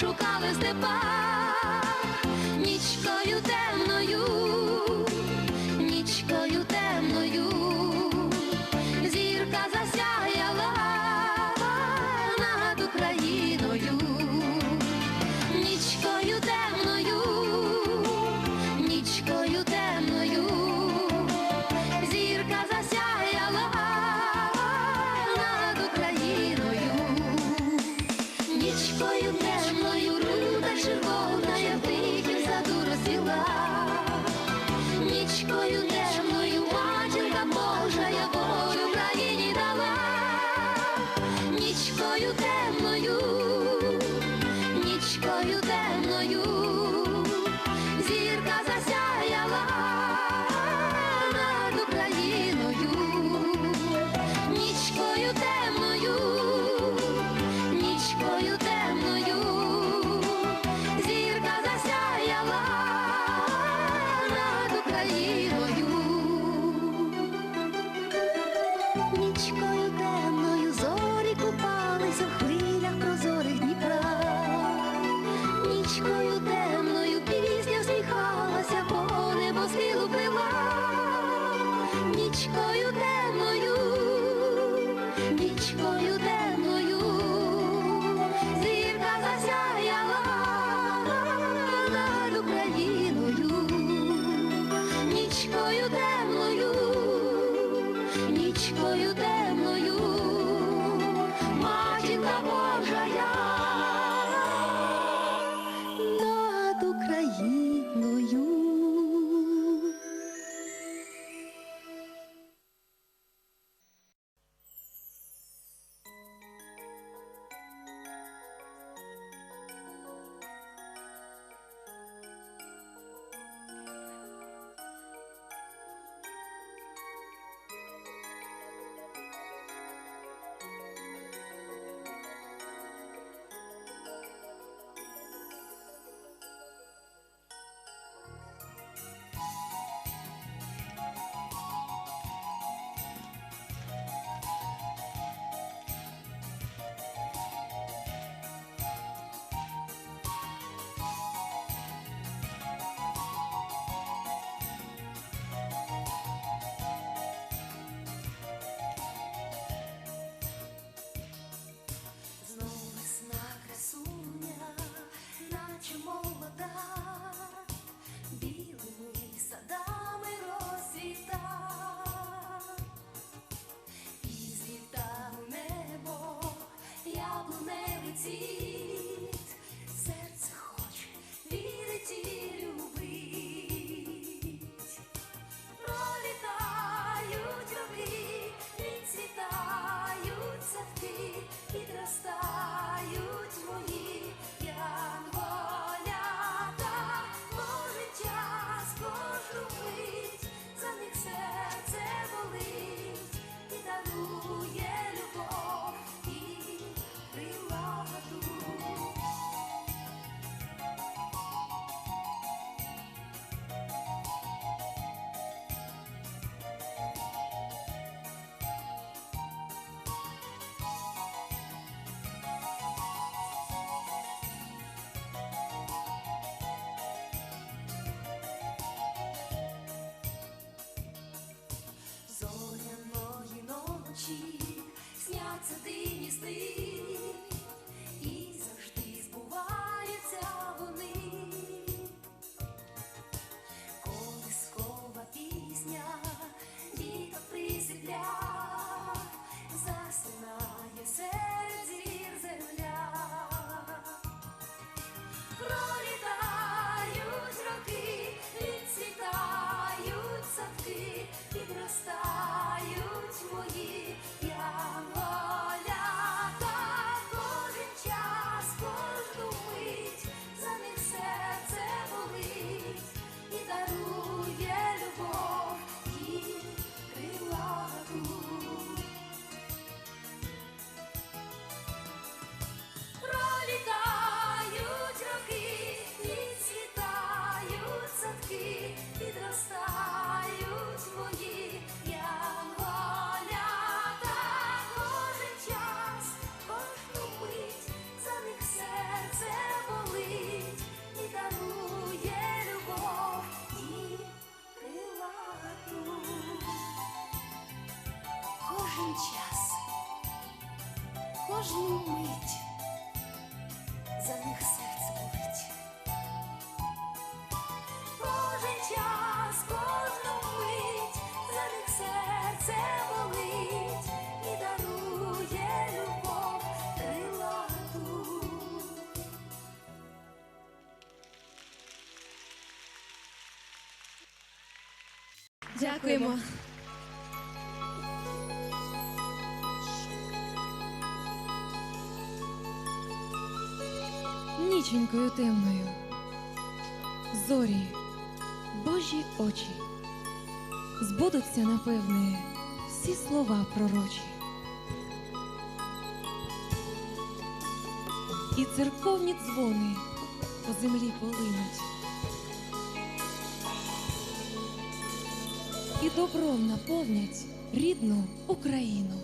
шукали степа. Нічкою темною, Нічкою темною, нічкою темною, мить, за них серце болить. Кожен час, кожну мить, за них серце болить і дарує любов крилату. Дякуємо. Ніченькою темною. Зорі, Божі очі. Збудуться, напевне, всі слова пророчі. І церковні дзвони по землі полинуть. і добром наповнять рідну Україну.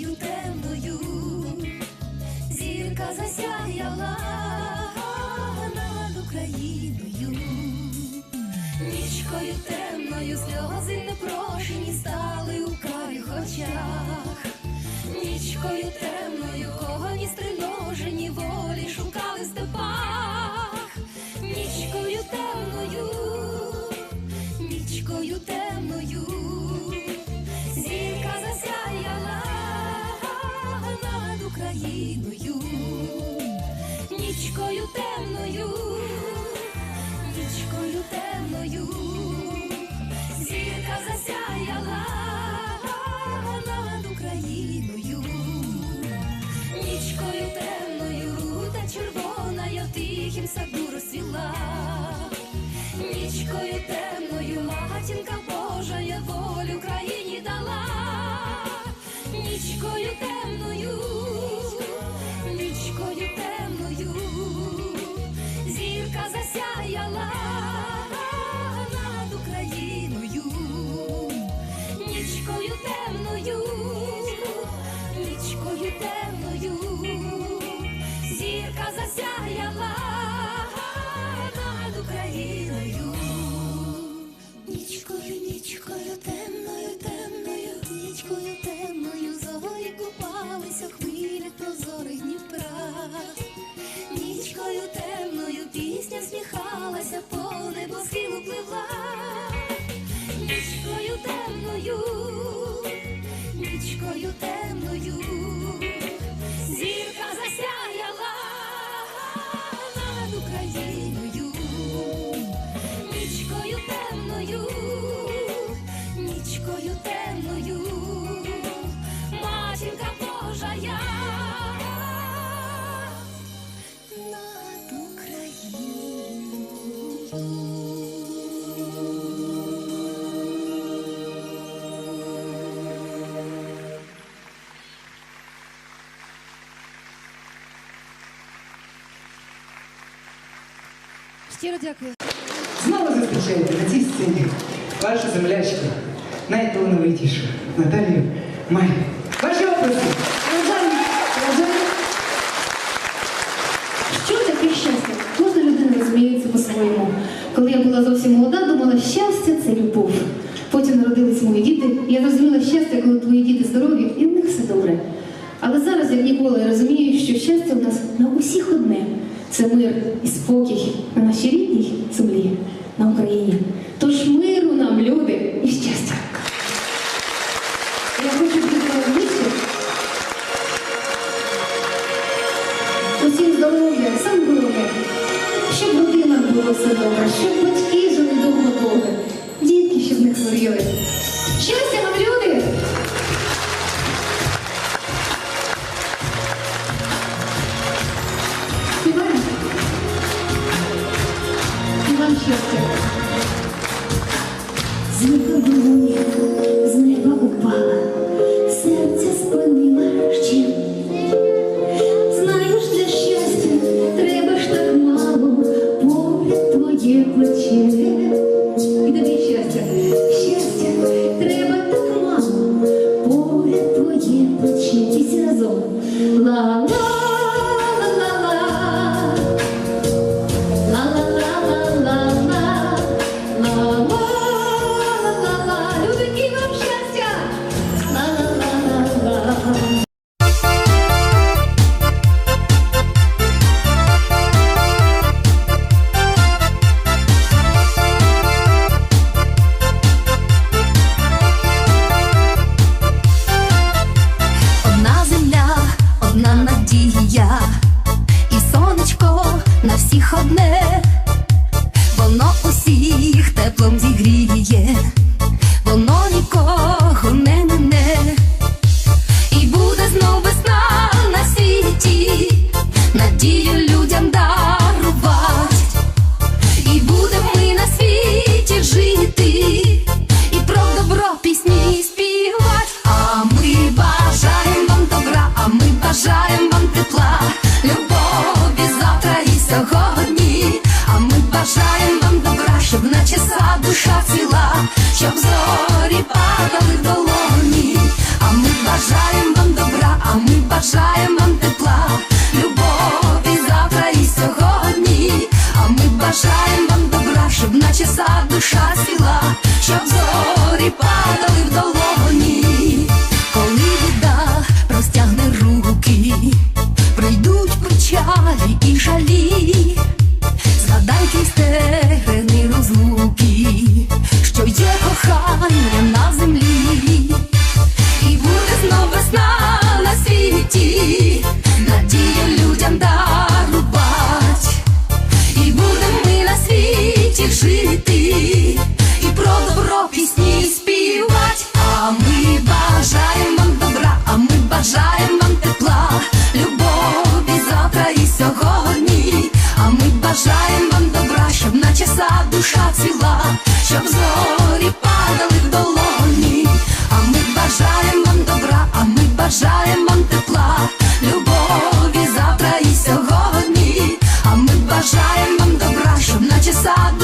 Нічкою темною, зірка засяяла над Україною, нічкою темною сльози непрошені стали у карих очах, нічкою темною кого ні стриножені волі шукали Нічкою, нічкою Щиро дякую. Знову зустрічаєте на цій сцені вашу землячку, найталановитішу Наталію Май. Ваші оплески! Що таке щастя? Кожна людина розуміє це по-своєму. Коли я була зовсім молода, думала, щастя це любов. Потім народились мої діти, і я зрозуміла щастя, коли твої діти здорові, і в них все добре. Але зараз, як ніколи, я розумію, що щастя у нас на усіх одне це мир і спокій на нашій рідній землі, на Україні. Тож миру всі разом. Ла-ла. Щоб зорі падали в долоні. А ми бажаємо вам добра, а ми бажаємо вам тепла, любові завтра і сьогодні. А ми бажаємо вам добра, щоб наче сад душа сіла, щоб зорі падали в долоні. світі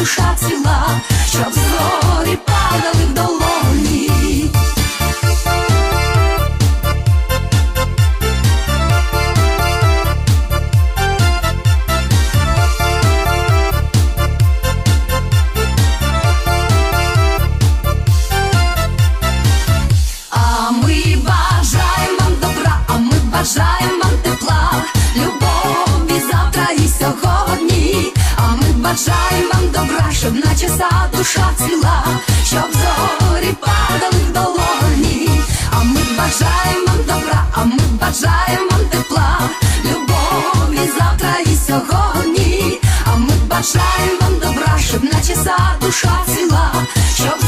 душа ціла, щоб зорі падали в долоні. А ми бажаємо вам добра, а ми бажаємо тепла, любові завтра і сьогодні. А ми бажаємо сад душа ціла, щоб зорі падали в долоні. А ми бажаємо добра, а ми бажаємо тепла, любові завтра і сьогодні. А ми бажаємо добра, щоб наче вся душа ціла, щоб